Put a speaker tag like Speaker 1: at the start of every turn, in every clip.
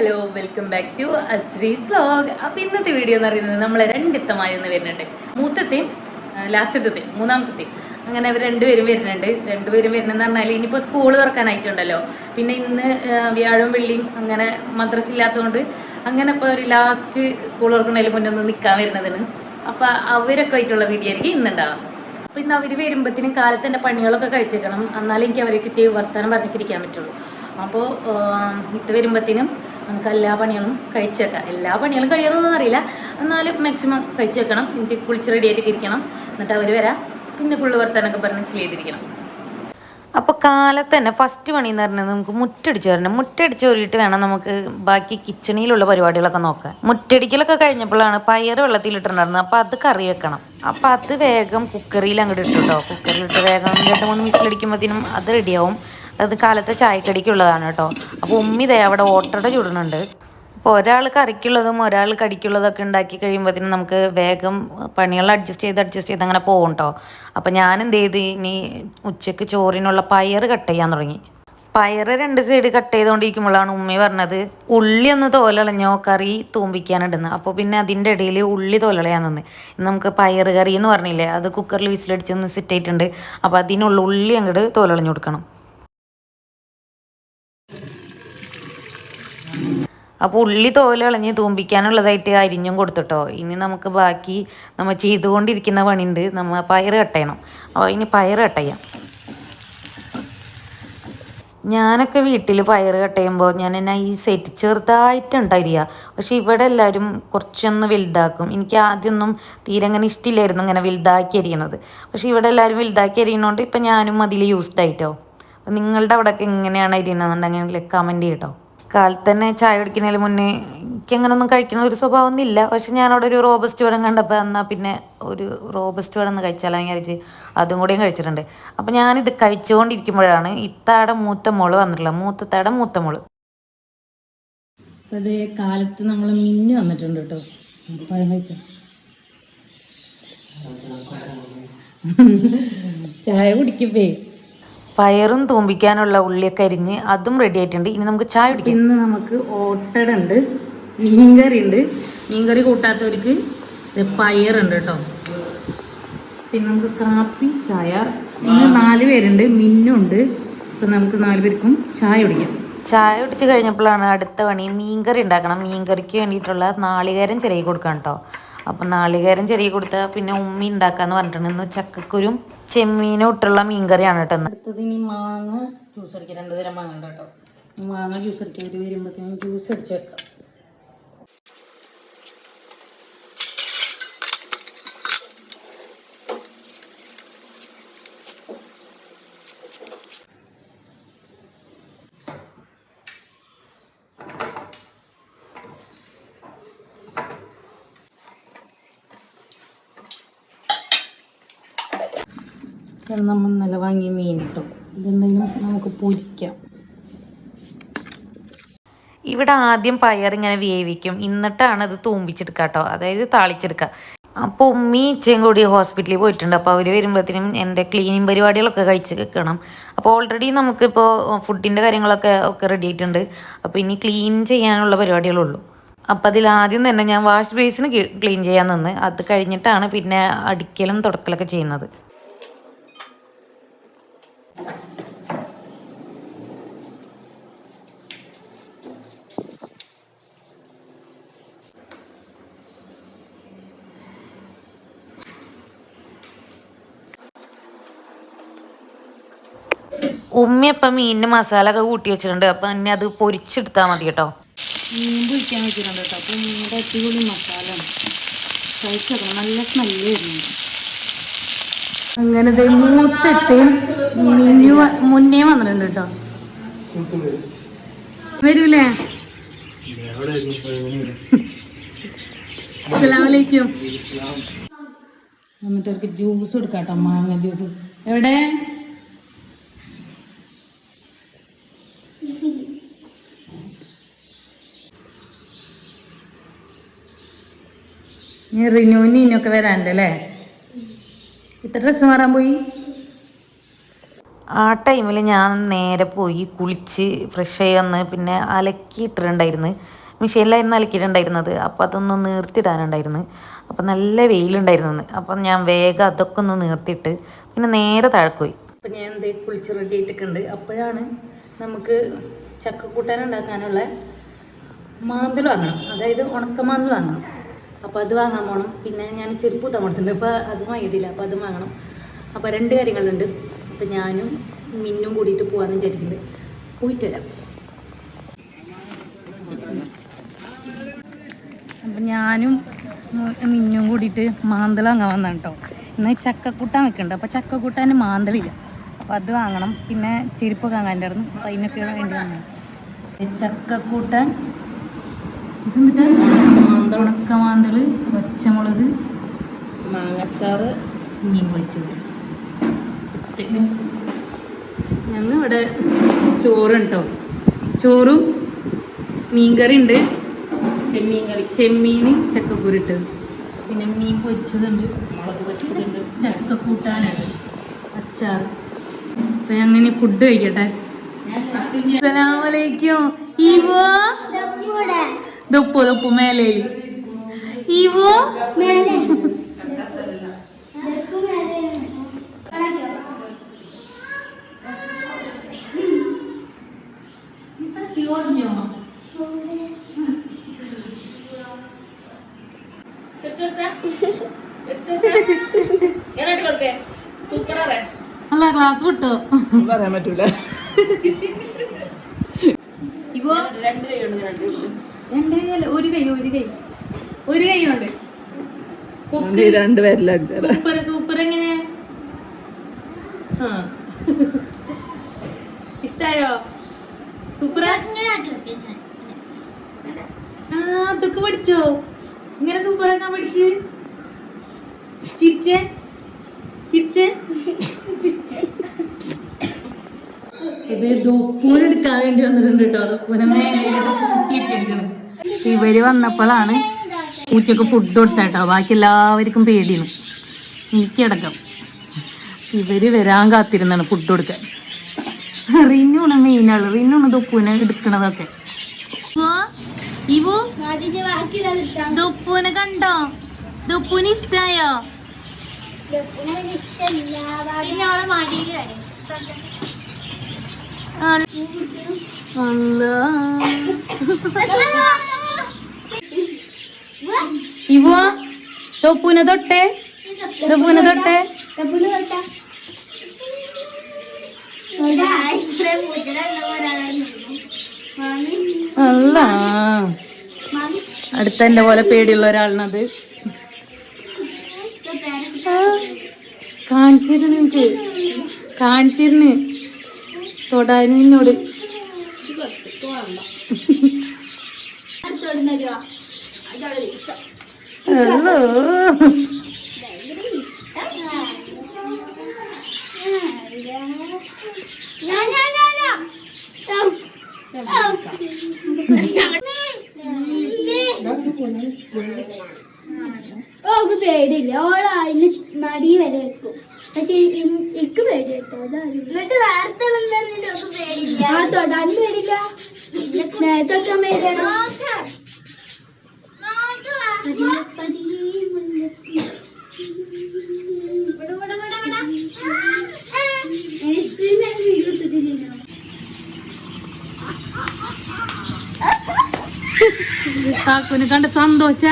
Speaker 1: Hello welcome back to Ashree's vlog അപ്പൊ ഇന്നത്തെ video എന്ന് പറയുന്നത് നമ്മളെ രണ്ടിത്തമായി എന്ന് വരുന്നുണ്ട്. മൂത്തത്തെയും ലാസ്റ്റത്തെയും മൂന്നാമത്തെയും. അങ്ങനെ അവർ രണ്ടുപേരും വരുന്നുണ്ട്. രണ്ടുപേരും വരുന്നെന്ന് പറഞ്ഞാൽ ഇനിയിപ്പോൾ സ്കൂൾ തുറക്കാനായിട്ടുണ്ടല്ലോ. പിന്നെ ഇന്ന് വ്യാഴം വെള്ളിയും അങ്ങനെ മദ്രസ് ഇല്ലാത്തതുകൊണ്ട് അങ്ങനെ ഇപ്പോൾ ഒരു ലാസ്റ്റ് സ്കൂൾ തുറക്കണേലും മുന്നേ ഒന്ന് നിൽക്കാൻ വരുന്നതിന്. അപ്പൊ അവരൊക്കെ ആയിട്ടുള്ള വീഡിയോ ആയിരിക്കും ഇന്നുണ്ടാവാം അപ്പൊ ഇന്ന് അവർ വരുമ്പോഴത്തേനും കാലത്ത് പണികളൊക്കെ കഴിച്ചേക്കണം. എന്നാലും എനിക്ക് അവരെ കിട്ടി വർത്തമാനം പറഞ്ഞിരിക്കാൻ പറ്റുള്ളൂ. അപ്പോൾ ഇത് വരുമ്പത്തിനും നമുക്ക് എല്ലാ പണികളും കഴിച്ചേക്കാം എല്ലാ പണികളും കഴിയുന്നതെന്ന് അറിയില്ല. എന്നാലും മാക്സിമം കഴിച്ചേക്കണം എനിക്ക് കുളിച്ച് റെഡി ആയിട്ട് ഇരിക്കണം. എന്നിട്ട് അവർ വരാം. പിന്നെ ഫുള്ള് വർത്താനൊക്കെ പറഞ്ഞ് ചെയ്തിരിക്കണം.
Speaker 2: അപ്പോൾ കാലത്ത് തന്നെ ഫസ്റ്റ് പണി എന്ന് പറഞ്ഞാൽ നമുക്ക് മുറ്റടിച്ച് വരണം. മുറ്റടിച്ച് ഒരുയിട്ട് വേണം നമുക്ക് ബാക്കി കിച്ചണിയിലുള്ള പരിപാടികളൊക്കെ നോക്കാൻ. മുറ്റടിക്കലൊക്കെ കഴിഞ്ഞപ്പോഴാണ് പയർ വെള്ളത്തിലിട്ടുണ്ടായിരുന്നത് അപ്പോൾ അത് കറി വെക്കണം. അപ്പോൾ അത് വേഗം കുക്കറിയിൽ അങ്ങോട്ട് ഇട്ടു കേട്ടോ കുക്കറിലിട്ട് വേഗം രണ്ട് മൂന്ന് മിസിലടിക്കുമ്പോഴത്തേനും അത് റെഡിയാവും അത് കാലത്തെ ചായക്കടിക്കുള്ളതാണ് കേട്ടോ. അപ്പോൾ ഉമ്മി ദേ അവിടെ ഓട്ടട ചുടുന്നുണ്ട്. അപ്പോൾ ഒരാൾ കറിക്കുള്ളതും ഒരാൾ കടിക്കുള്ളതൊക്കെ ഉണ്ടാക്കി കഴിയുമ്പോഴത്തേനും നമുക്ക് വേഗം പണികൾ അഡ്ജസ്റ്റ് ചെയ്ത് അഡ്ജസ്റ്റ് ചെയ്ത് അങ്ങനെ പോകും കേട്ടോ അപ്പോൾ ഞാൻ എന്ത് ചെയ്ത്? ഇനി ഉച്ചയ്ക്ക് ചോറിനുള്ള പയർ കട്ട് ചെയ്യാൻ തുടങ്ങി. പയറ് രണ്ട് സൈഡ് കട്ട് ചെയ്തുകൊണ്ടിരിക്കുമ്പോഴാണ് ഉമ്മി പറഞ്ഞത് ഉള്ളി ഒന്ന് തോലളഞ്ഞോ? കറി തൂമ്പിക്കാനിടുന്നത് അപ്പോൾ പിന്നെ അതിന്റെ ഇടയിൽ ഉള്ളി തോലളയാൻ നിന്ന്. നമുക്ക് പയർ കറി എന്ന് പറഞ്ഞില്ലേ അത് കുക്കറിൽ വിസിലടിച്ചൊന്ന് സെറ്റ് ആയിട്ടുണ്ട്. അപ്പോൾ അതിനുള്ള ഉള്ളി അങ്ങോട്ട് തോലളഞ്ഞു കൊടുക്കണം. അപ്പോൾ ഉള്ളി തോൽ കളഞ്ഞ് തൂമ്പിക്കാനുള്ളതായിട്ട് അരിഞ്ഞും കൊടുത്തിട്ടോ. ഇനി നമുക്ക് ബാക്കി നമ്മൾ ചെയ്തുകൊണ്ടിരിക്കുന്ന പണിയുണ്ട് നമ്മൾ പയർ കട്ട് ചെയ്യണം. അപ്പോൾ ഇനി പയർ കട്ട് ഞാനൊക്കെ വീട്ടിൽ പയർ കട്ട് ചെയ്യുമ്പോൾ ഞാൻ എന്നാ ഈ സെറ്റ് ചെറുതായിട്ടുണ്ട് അരിയ. പക്ഷെ ഇവിടെ എല്ലാവരും കുറച്ചൊന്ന് വലുതാക്കും. എനിക്ക് ആദ്യമൊന്നും തീരെ അങ്ങനെ ഇഷ്ടമില്ലായിരുന്നു ഇങ്ങനെ വലുതാക്കി അരിയണത്. പക്ഷെ ഇവിടെ എല്ലാവരും വലുതാക്കി അരിയണോണ്ട് ഇപ്പം ഞാനും അതിൽ യൂസ്ഡ് ആയിട്ടോ. അപ്പം നിങ്ങളുടെ അവിടെയൊക്കെ എങ്ങനെയാണ് അരിയണമെന്നുണ്ടെങ്കിൽ കമന്റ് ചെയ്യട്ടോ. കാലത്ത് തന്നെ ചായ കുടിക്കുന്നതിന് മുന്നേ എനിക്ക് അങ്ങനെയൊന്നും കഴിക്കുന്ന ഒരു സ്വഭാവം ഒന്നുമില്ല പക്ഷെ ഞാനവിടെ ഒരു റോബസ്റ്റ് വെള്ളം കണ്ടപ്പോൾ എന്നാൽ പിന്നെ ഒരു റോബസ്റ്റ് വെള്ളം ഒന്ന് കഴിച്ചാലാണ് ഞാൻ വിചാരിച്ച് അതും കൂടെയും കഴിച്ചിട്ടുണ്ട്. അപ്പം ഞാനിത് കഴിച്ചുകൊണ്ടിരിക്കുമ്പോഴാണ് ഇത്താടെ മൂത്ത മോൾ വന്നിട്ടുള്ളത്. മൂത്തത്താടെ മൂത്ത
Speaker 1: മോൾ. അത് കാലത്ത് നമ്മൾ മിന്നു വന്നിട്ടുണ്ട് കേട്ടോ. പഴം കഴിച്ചോ? ചായ കുടിക്കപ്പേ
Speaker 2: പയറും തൂമ്പിക്കാനുള്ള ഉള്ളിയൊക്കെ അരിഞ്ഞ് അതും റെഡി ആയിട്ടുണ്ട്. ഇനി നമുക്ക് ചായ കുടിക്കാം.
Speaker 1: ഇന്ന് നമുക്ക് ഓട്ടട ഉണ്ട് മീൻകറി ഉണ്ട് മീൻകറി കൂട്ടാത്തവർക്ക് പയറുണ്ട് കേട്ടോ. പിന്നെ നമുക്ക് കാപ്പി ചായ. ഇന്ന് നാല് പേരുണ്ട് മിന്നുണ്ട് അപ്പം നമുക്ക് നാല് പേർക്കും ചായ കുടിക്കാം.
Speaker 2: ചായ കുടിച്ച് കഴിഞ്ഞപ്പോഴാണ് അടുത്ത പണി മീൻകറി ഉണ്ടാക്കണം. മീൻകറിക്ക് വേണ്ടിയിട്ടുള്ള നാളികേരം ചെറിയ കൊടുക്കണം കേട്ടോ. അപ്പം നാളികേരം ചെറിയ കൊടുത്താൽ പിന്നെ ഉമ്മി ഉണ്ടാക്കാന്ന് പറഞ്ഞിട്ടുണ്ട്. ഇന്ന് ചക്കക്കുരും ചെമ്മീനും ഇട്ടുള്ള മീൻകറിയാണ് കേട്ടോ.
Speaker 1: അടുത്തത് ഇനി മാങ്ങ ജ്യൂസ് അടിക്കാം രണ്ട് തരം മാങ്ങ ഉണ്ട് കേട്ടോ. മാങ്ങ ജ്യൂസ് അടിക്കാൻ വരുമ്പോഴത്തേനും ജ്യൂസ് അടിച്ച് വെക്കാം ഇത് നമ്മൾ ഇന്നലെ വാങ്ങിയ മീൻ കിട്ടും. ഇതെന്തെങ്കിലും നമുക്ക് പൊരിക്കാം.
Speaker 2: ഇവിടെ ആദ്യം പയർ ഇങ്ങനെ വേവിക്കും. എന്നിട്ടാണ് അത് തൂമ്പിച്ചെടുക്കുക കേട്ടോ. അതായത് താളിച്ചെടുക്കുക. അപ്പോൾ ഉമ്മി ഇച്ചയും കൂടി ഹോസ്പിറ്റലിൽ പോയിട്ടുണ്ട്. അപ്പോൾ അവർ വരുമ്പോഴത്തേനും എന്റെ ക്ലീനിങ് പരിപാടികളൊക്കെ കഴിച്ച് വെക്കണം അപ്പോൾ ഓൾറെഡി നമുക്കിപ്പോൾ ഫുഡിന്റെ കാര്യങ്ങളൊക്കെ ഒക്കെ റെഡി ആയിട്ടുണ്ട്. അപ്പോൾ ഇനി ക്ലീൻ ചെയ്യാനുള്ള പരിപാടികളുള്ളൂ. അപ്പോൾ അതിൽ ആദ്യം തന്നെ ഞാൻ വാഷ് ബേസിന് ക്ലീൻ ചെയ്യാൻ നിന്ന്. അത് കഴിഞ്ഞിട്ടാണ് പിന്നെ അടിക്കലും തുടക്കലൊക്കെ ചെയ്യുന്നത്. ഉമ്മി അപ്പം മീനിന് മസാല ഒക്കെ കൂട്ടി വെച്ചിട്ടുണ്ട്. അപ്പം എന്നെ അത് പൊരിച്ചെടുത്താൽ മതി കേട്ടോ.
Speaker 1: മീൻ വെച്ചിട്ടുണ്ട് മസാല. നല്ല അങ്ങനെ മിന്നു എന്നിട്ട് അവർക്ക് ജ്യൂസ് കൊടുക്കാട്ടോ കേട്ടോ മാങ്ങ ജ്യൂസ് എവിടെ? ഇനി റിനുവിന് ഇനിയൊക്കെ ഇത്ര ഡ്രസ്സ് മാറാൻ പോയി?
Speaker 2: ആ ടൈമിൽ ഞാൻ നേരെ പോയി കുളിച്ച് ഫ്രഷ് ആയി വന്ന് പിന്നെ അലക്കിയിട്ടിട്ടുണ്ടായിരുന്നു. മിഷീനിലായിരുന്നു അലക്കിയിട്ടുണ്ടായിരുന്നത്. അപ്പോൾ അതൊന്ന് നീർത്തിടാനുണ്ടായിരുന്നു അപ്പോൾ നല്ല വെയിലുണ്ടായിരുന്നു അപ്പം ഞാൻ വേഗം അതൊക്കെ ഒന്ന് നിർത്തിയിട്ട് പിന്നെ നേരെ താഴെ പോയി.
Speaker 1: അപ്പം ഞാൻ എന്തേ കുളിച്ച് റെഡി ആയിട്ടുണ്ട് അപ്പോഴാണ് നമുക്ക് ചക്കക്കൂട്ടാൻ ഉണ്ടാക്കാനുള്ള മാന്തൽ വാങ്ങണം. അതായത് ഉണക്കമാന്തൽ വാങ്ങണം. അപ്പോൾ അത് വാങ്ങാൻ പോകണം പിന്നെ ഞാൻ ചെരുപ്പ് കൊടുത്തിട്ടുണ്ട്. അപ്പോൾ അത് വാങ്ങിയിട്ടില്ല. അപ്പോൾ അത് വാങ്ങണം. അപ്പോൾ രണ്ട് കാര്യങ്ങളുണ്ട്. അപ്പോൾ ഞാനും മിന്നും കൂടിയിട്ട് പോകാമെന്ന് വിചാരിക്കുന്നുണ്ട് പോയിട്ട് വരാം. അപ്പം ഞാനും മിന്നും കൂടിയിട്ട് മാന്തള വാങ്ങാൻ വന്നാണ് കേട്ടോ ഇന്ന് ചക്കക്കൂട്ടാൻ വെക്കുന്നുണ്ട് അപ്പോൾ ചക്കക്കൂട്ടാൻ മാന്തളില്ല. അപ്പോൾ അത് വാങ്ങണം. പിന്നെ ചെരുപ്പൊക്കെ വാങ്ങാനായിരുന്നു അപ്പോൾ അതിനൊക്കെയാണ് വേണ്ടി വന്നത് ചക്കക്കൂട്ടാൻ ഇതെന്നിട്ട് മാന്തൾ ഉണക്ക മാന്തൾ പച്ചമുളക് മാങ്ങച്ചാറ് മീൻ പൊരിച്ചത് ഞങ്ങൾ ഇവിടെ ചോറുണ്ട് കേട്ടോ ചോറും മീൻകറി ഉണ്ട് ചെമ്മീൻ കറി ചെമ്മീൻ ചക്കക്കുരുട്ട് പിന്നെ മീൻ പൊരിച്ചതുണ്ട്. മുളക് പൊരിച്ചതുണ്ട്. ചക്ക കൂട്ടാനുണ്ട് അച്ചാർ അപ്പൊ ഞങ്ങൾ അങ്ങനെ ഫുഡ് കഴിക്കട്ടെ. അസ്സലാമലൈക്കും. ഈവോ? ദൊപ്പു ദൊപ്പു മേലേൽ ഈവോ അല്ല ക്ലാസ് വിട്ടു?
Speaker 3: പറയാൻ പറ്റൂല.
Speaker 1: ഇവോ? രണ്ട് കൈ അല്ല ഒരു കൈ ഒരു കൈ. ഒരു കൈ ഉണ്ട് പൊക്ക്
Speaker 3: രണ്ടുപേരിലെടുത്തത്
Speaker 1: സൂപ്പർ സൂപ്പർ എങ്ങനെ? ആ. ഇഷ്ടായോ? സൂപ്പർ? ആ അതൊക്കെ പഠിച്ചോ? ഇങ്ങനെ സൂപ്പർ ആക്കാൻ പഠിച്ച്. ചിരിച്ചേ? ചിരിച്ചേ? ഇത് ദുപ്പൂനെടുക്കാൻ വേണ്ടി വന്നിട്ടുണ്ട് കേട്ടോ. ദുപ്പൂനെ മേലെ പൂക്കിയിട്ടിരിക്കണം ഇവർ വന്നപ്പോഴാണ് പൂച്ചക്ക് ഫുഡ് കൊടുത്തേട്ടോ. ബാക്കി എല്ലാവർക്കും പേടിയാണ്. എനിക്കടക്കം. ഇവർ വരാൻ കാത്തിരുന്നാണ് ഫുഡ് കൊടുക്കാൻ. റിന്നുണ് മെയിനാൾ റിന്നുണ് ദുപ്പൂനെ എടുക്കണതൊക്കെ. ഇവു? ദുപ്പൂനെ കണ്ടോ? ദുപ്പൂന് ഇഷ്ടായോ? അല്ല ഇവോ ദുപ്പൂനെ തൊട്ടേ? ദുപ്പൂനെ തൊട്ടേ? അല്ല. അടുത്ത എന്റെ പോലെ പേടിയുള്ള ഒരാളിനത്. കാണിച്ചിരുന്നു നിനക്ക് കാണിച്ചിരുന്നു. തൊടാനും
Speaker 4: ഓക്ക് പേടിയില്ല. ഓള അതിന് മടി വരെ വെക്കും പക്ഷെ എനിക്ക് പേടി കേട്ടോ എന്നിട്ട് പേടിയില്ല ആ തൊടാൻ പേടില്ല നേരത്തൊക്കെ മേടിക്കണം. ഐസ്ക്രീം ഞാൻ വീഡിയോ എടുത്തിട്ടില്ലല്ലോ.
Speaker 1: കാക്കുന് കണ്ട സന്തോഷ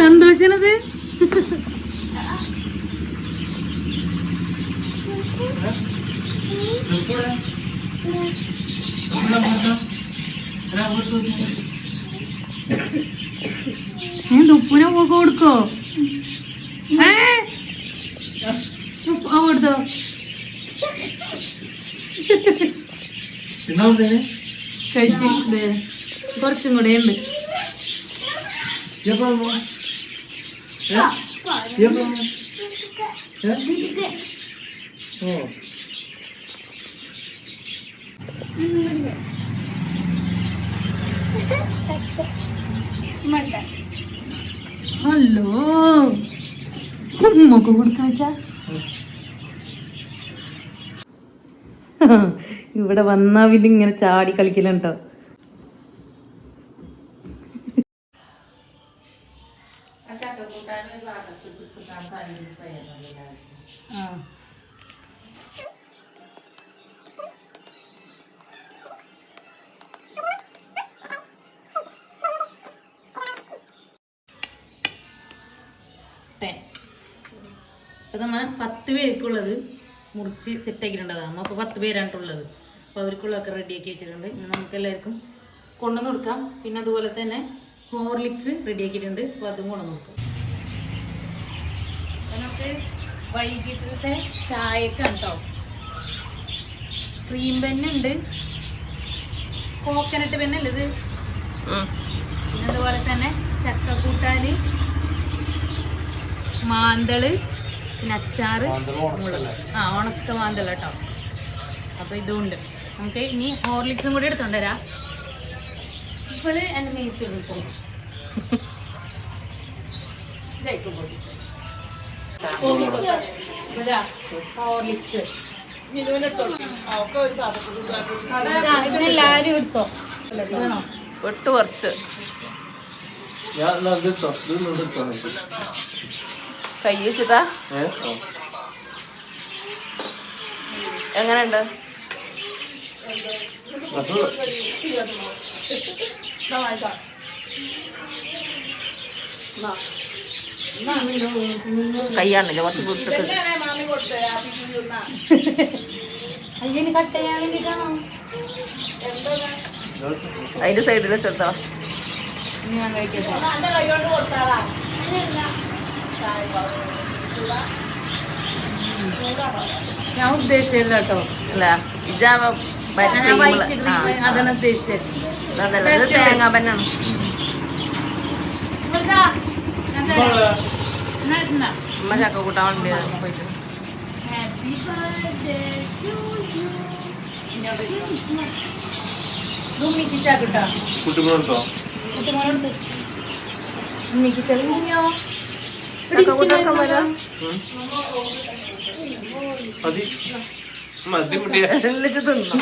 Speaker 1: സന്തോഷനത് ഏ ദുപ്പുനെ പോക്ക് കൊടുക്കോ? കൊടുത്തോ. കഴിച്ചിട്ട് കുറച്ചും കൂടെ ഉണ്ട്.
Speaker 4: ഓ.
Speaker 1: ഹലോ. ഉമ്മക്ക് കൊടുക്കാച്ച ഇവിടെ വന്നാ പിന്നെ ഇങ്ങനെ ചാടി കളിക്കലുണ്ടോ അപ്പൊ നമ്മ പത്ത് പേർക്കുള്ളത് മുറിച്ച് സെറ്റ് ആക്കിയിട്ടുണ്ടതാണ് നമ്മ അപ്പൊ പത്ത് പേരാണിട്ടുള്ളത് അപ്പോൾ അവർക്കുള്ളതൊക്കെ റെഡിയാക്കി വെച്ചിട്ടുണ്ട്. ഇനി നമുക്ക് എല്ലാവർക്കും കൊണ്ടുവന്ന് കൊടുക്കാം. പിന്നെ അതുപോലെ തന്നെ ഹോർലിക്സ് റെഡിയാക്കിയിട്ടുണ്ട് അപ്പൊ അതും കൊണ്ടുവന്ന് കൊടുക്കാം. നമുക്ക് വൈകിട്ടത്തെ ചായക്കാണ് കേട്ടോ ക്രീം പെന്നുണ്ട് കോക്കനട്ട് പെന്നല്ലേ ഇത്? പിന്നെ അതുപോലെ തന്നെ ചക്കക്കൂട്ടാന് മാന്തൾ. പിന്നെ അച്ചാറ് മുളക്. ആ ഉണക്ക മാന്തള കേട്ടോ അപ്പൊ ഇതുണ്ട്. നമുക്ക് ഇനി ഹോർലിക്സും കൂടി എടുത്തോണ്ടരാ ഇവൾ എന്റെ മേത്ത് കിട്ടും ഹോർലിക്സ്. ഇതിനെല്ലാരും എടുത്തോ? വേണോ
Speaker 3: ഒട്ട് കുറച്ച് കൈ വെച്ചിട്ടാ എങ്ങനെയുണ്ട്? കൈയാണല്ലേ കുറച്ച് കൊടുത്തിട്ട്
Speaker 1: അതിന് കട്ട് ചെയ്യാൻ വേണ്ടിട്ടാണോ?
Speaker 3: അതിന്റെ സൈഡിൽ വെച്ചെടുത്തോ
Speaker 1: ഞാൻ കഴിക്കട്ടെ. ഞാൻ ഉദ്ദേശിച്ചില്ല കേട്ടോ.
Speaker 3: അല്ല ഇജാവ
Speaker 1: അതാണ് ഉദ്ദേശിച്ചത്.
Speaker 3: തേങ്ങാ പന്നാണ്. ഉമ്മ ചക്ക കൂട്ടാൻ വേണ്ടി പോയിട്ട്.
Speaker 1: ഉമ്മിക്ക് ചാക്കിട്ടാ ഉമ്മിക്ക്
Speaker 3: വരാം
Speaker 5: മതി
Speaker 3: എന്നിട്ട് തിന്നു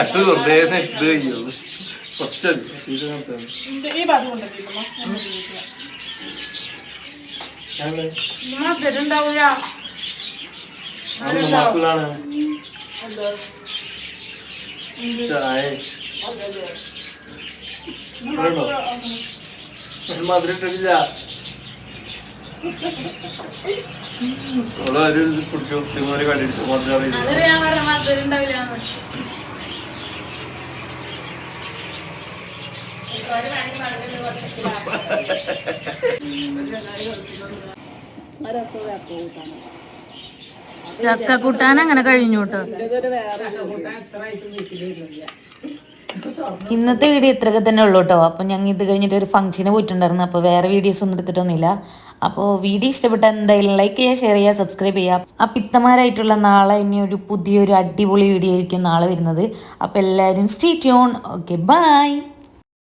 Speaker 5: അത് വെറുതെ ഇത് ഇത് കാണത്താൻ
Speaker 3: മധുരണ്ടാവൂല
Speaker 5: ചായ കുടിച്ചു കണ്ടിട്ട്
Speaker 1: ചക്ക കൂട്ടാൻ അങ്ങനെ കഴിഞ്ഞു കേട്ടോ.
Speaker 2: ഇന്നത്തെ വീഡിയോ ഇത്രയൊക്കെ തന്നെ ഉള്ളൂ കേട്ടോ. അപ്പോൾ ഞങ്ങൾ ഇത് കഴിഞ്ഞിട്ട് ഒരു ഫംഗ്ഷന് പോയിട്ടുണ്ടായിരുന്നു. അപ്പോൾ വേറെ വീഡിയോസ് ഒന്നും എടുത്തിട്ടൊന്നുമില്ല. അപ്പോൾ വീഡിയോ ഇഷ്ടപ്പെട്ടാൽ എന്തായാലും ലൈക്ക് ചെയ്യുക ഷെയർ ചെയ്യുക സബ്സ്ക്രൈബ് ചെയ്യുക. ആ പിത്തമാരായിട്ടുള്ള നാളെ ഇനി ഒരു പുതിയൊരു അടിപൊളി വീഡിയോ ആയിരിക്കും നാളെ വരുന്നത്. അപ്പോൾ എല്ലാവരും സ്റ്റേ ട്യൂൺ ഓക്കെ ബൈ